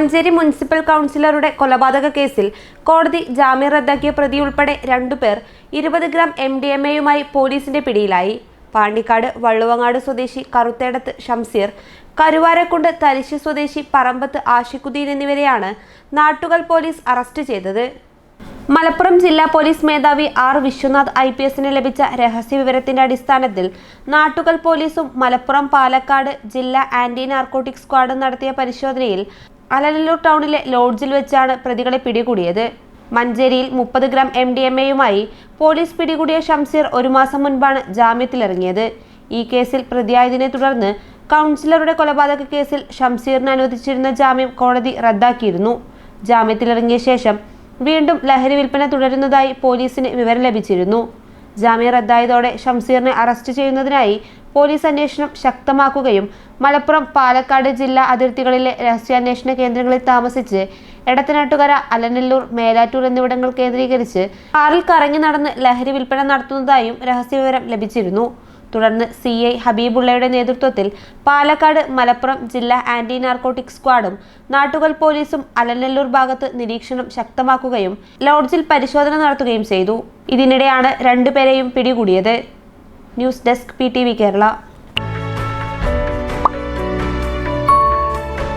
Manjeri municipal കൗൺസിലറുടെ കൊലപാതക കേസിൽ കോടതി ജാമ്യം റദ്ദാക്കിയ പ്രതിയുൾപ്പെടെ രണ്ടുപേർ ഇരുപത് ഗ്രാം എം ഡി എം എയുമായി പോലീസിന്റെ പിടിയിലായി. പാണ്ടിക്കാട് വള്ളുവങ്ങാട് സ്വദേശി കറുത്തേടത്ത് ഷംസീർ കരുവാരക്കുണ്ട് തരിശ് സ്വദേശി പറമ്പത്ത് ആഷിഖുദ്ദീൻ എന്നിവരെയാണ് നാട്ടുകൽ പോലീസ് അറസ്റ്റ് ചെയ്തത്. മലപ്പുറം ജില്ലാ പോലീസ് മേധാവി ആർ വിശ്വനാഥ് ഐ പി എസിന് ലഭിച്ച രഹസ്യ വിവരത്തിന്റെ അടിസ്ഥാനത്തിൽ നാട്ടുകൽ പോലീസും മലപ്പുറം പാലക്കാട് ജില്ലാ ആന്റി നാർക്കോട്ടിക് സ്ക്വാഡും നടത്തിയ പരിശോധനയിൽ അലനല്ലൂർ ടൗണിലെ ലോഡ്ജിൽ വെച്ചാണ് പ്രതികളെ പിടികൂടിയത്. മഞ്ചേരിയിൽ മുപ്പത് ഗ്രാം എം ഡി എം എയുമായി പോലീസ് പിടികൂടിയ ഷംസീർ ഒരു മാസം മുൻപാണ് ജാമ്യത്തിലിറങ്ങിയത്. ഈ കേസിൽ പ്രതിയായതിനെ തുടർന്ന് കൗൺസിലറുടെ കൊലപാതക കേസിൽ ഷംസീറിന് അനുവദിച്ചിരുന്ന ജാമ്യം കോടതി റദ്ദാക്കിയിരുന്നു. ജാമ്യത്തിലിറങ്ങിയ ശേഷം വീണ്ടും ലഹരി വിൽപ്പന തുടരുന്നതായി പോലീസിന് വിവരം ലഭിച്ചിരുന്നു. ജാമ്യം റദ്ദായതോടെ ഷംസീറിനെ അറസ്റ്റ് ചെയ്യുന്നതിനായി പോലീസ് അന്വേഷണം ശക്തമാക്കുകയും മലപ്പുറം പാലക്കാട് ജില്ലാ അതിർത്തികളിലെ രഹസ്യാന്വേഷണ കേന്ദ്രങ്ങളിൽ താമസിച്ച് എടത്തനാട്ടുകര അലനല്ലൂർ മേലാറ്റൂർ എന്നിവിടങ്ങൾ കേന്ദ്രീകരിച്ച് കാറിൽ കറങ്ങി നടന്ന് ലഹരി വിൽപ്പന നടത്തുന്നതായും രഹസ്യവിവരം ലഭിച്ചിരുന്നു. തുടർന്ന് സി ഐ ഹബീബുള്ളയുടെ നേതൃത്വത്തിൽ പാലക്കാട് മലപ്പുറം ജില്ലാ ആന്റി നാർക്കോട്ടിക് സ്ക്വാഡും നാട്ടുകൽ പോലീസും അലനല്ലൂർ ഭാഗത്ത് നിരീക്ഷണം ശക്തമാക്കുകയും ലോഡ്ജിൽ പരിശോധന നടത്തുകയും ചെയ്തു. ഇതിനിടെയാണ് രണ്ടുപേരെയും പിടികൂടിയത്. News desk P Kerala